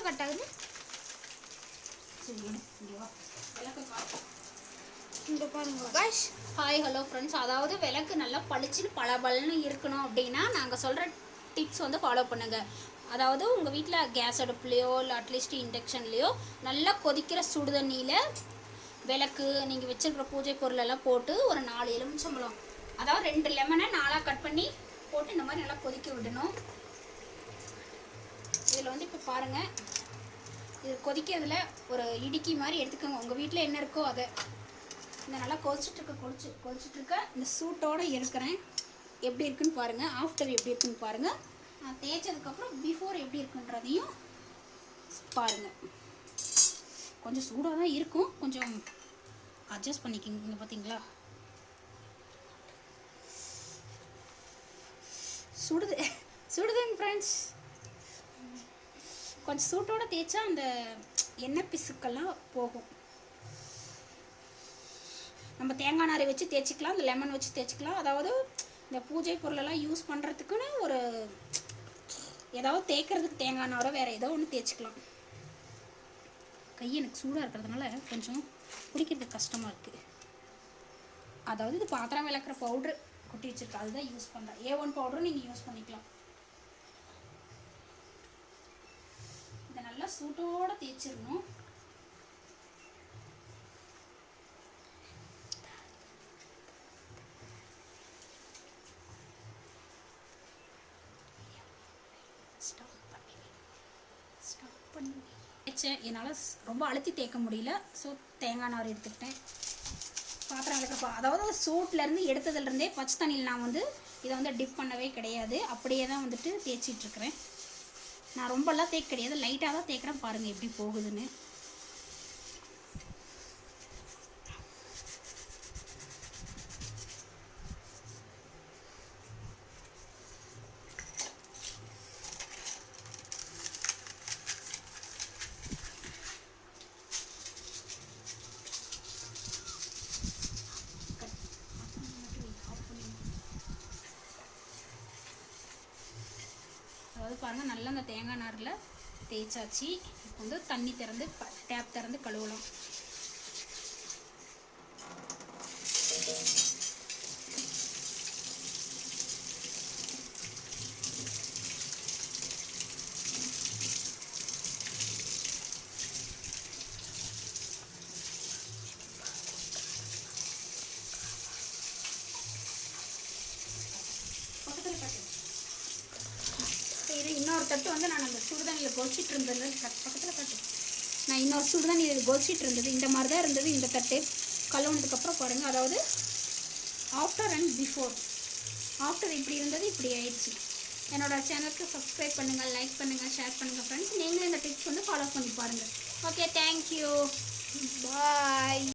எங்கே கட் ஆகுது. இங்க பாருங்க. ஹாய் ஹலோ ஃப்ரெண்ட்ஸ் அதாவது விளக்கு நல்லா பளிச்சுன்னு பளபளன்னு இருக்கணும் அப்படின்னா நாங்கள் சொல்கிற டிப்ஸ் வந்து ஃபாலோ பண்ணுங்கள் அதாவது உங்கள் வீட்டில் கேஸ் அடுப்புலையோ இல்லை அட்லீஸ்ட் இண்டக்ஷன்லேயோ நல்லா கொதிக்கிற சுடு தண்ணியில் விளக்கு நீங்கள் வச்சிருக்கிற பூஜை பொருள் எல்லாம் போட்டு ஒரு நாலு எலுமிச்சம்பழம் அதாவது ரெண்டு லெமனை நாலாக கட் பண்ணி போட்டு இந்த மாதிரி நல்லா கொதிக்க விடணும். இதில் வந்து இப்போ பாருங்கள் இது கொதிக்கிறதுல ஒரு இடுக்கி மாதிரி எடுத்துக்கோங்க. உங்கள் வீட்டில் என்ன இருக்கோ அதை. இந்த நல்லா கொதிச்சுட்டு கொதிச்சு கொதிச்சுட்டு இந்த சூட்டோட இருக்கிறேன். எப்படி இருக்குன்னு பாருங்கள் ஆஃப்டர் எப்படி இருக்குன்னு பாருங்கள் நான் தேய்ச்சதுக்கப்புறம் பிஃபோர் எப்படி இருக்குன்றதையும் பாருங்கள் கொஞ்சம் சூடாக தான் இருக்கும். கொஞ்சம் அட்ஜஸ்ட் பண்ணிக்கிங்க இங்க பார்த்தீங்களா சுடுது சுடுதுங்க ஃப்ரெண்ட்ஸ் கொஞ்சம் சூட்டோட தேய்ச்சா அந்த எண்ணெய் பிசுக்கெல்லாம் போகும். நம்ம தேங்காய் நாரை வச்சு தேய்ச்சிக்கலாம் இந்த லெமன் வச்சு தேய்ச்சிக்கலாம். அதாவது இந்த பூஜை பொருளெல்லாம் யூஸ் பண்ணுறதுக்குன்னு ஒரு ஏதாவது தேய்க்கிறதுக்கு தேங்காய் நாரோ வேறு ஏதோ ஒன்று தேய்ச்சிக்கலாம். கை எனக்கு சூடாக இருக்கிறதுனால கொஞ்சம் குடிக்கிறதுக்கு கஷ்டமாக இருக்குது அதாவது இது பாத்திரம் விளக்குற பவுட்ரு கொட்டி வச்சிருக்கு. அதுதான் யூஸ் பண்ணுறேன் ஏ ஒன் பவுடரும் நீங்கள் யூஸ் பண்ணிக்கலாம் இதை நல்லா சூட்டோட தேய்ச்சிடணும். ஸ்டாப் என்னால் ரொம்ப அழுத்தி தேய்க்க முடியல. ஸோ தேங்காய் நார் எடுத்துக்கிட்டேன். பாத்திரம் விளக்கப்பா அதாவது சூட்லேருந்து எடுத்ததுலேருந்தே பச்சை தண்ணியில் நான் வந்து இதை வந்து டிப் பண்ணவே கிடையாது. அப்படியே தான் வந்துட்டு தேய்ச்சிட்ருக்குறேன் நான் ரொம்பலாம் தேய்க்க கிடையாது. லைட்டாக தான் தேய்க்கிறேன் பாருங்கள் எப்படி போகுதுன்னு. அதாவது பாருங்கள் நல்லா அந்த தேங்காய் நாரில் தேய்ச்சாச்சு. இப்போ வந்து தண்ணி திறந்து டேப் திறந்து கழுவலாம். பக்கத்தில் காட்டு இது இன்னொரு தட்டு வந்து நான் அந்த சுடுதண்ணியில் கொதிச்சிட்டு இருந்தது. பக்கத்தில் தட்டு நான் இன்னொரு சுடுதண்ணியில் கொதிச்சிட்டு இருந்தது. இந்த மாதிரி தான் இருந்தது இந்த தட்டு. கழுவுனதுக்கப்புறம் பாருங்கள் அதாவது ஆஃப்டர் அண்ட் பிஃபோர் ஆஃப்டர் இப்படி இருந்தது இப்படி ஆயிடுச்சு. என்னோடய சேனலுக்கு சப்ஸ்கிரைப் பண்ணுங்கள் லைக் பண்ணுங்கள் ஷேர் பண்ணுங்கள் ஃப்ரெண்ட்ஸ் நீங்களும் இந்த டிப்ஸ் வந்து ஃபாலோ பண்ணி பாருங்கள் ஓகே தேங்க்யூ பாய்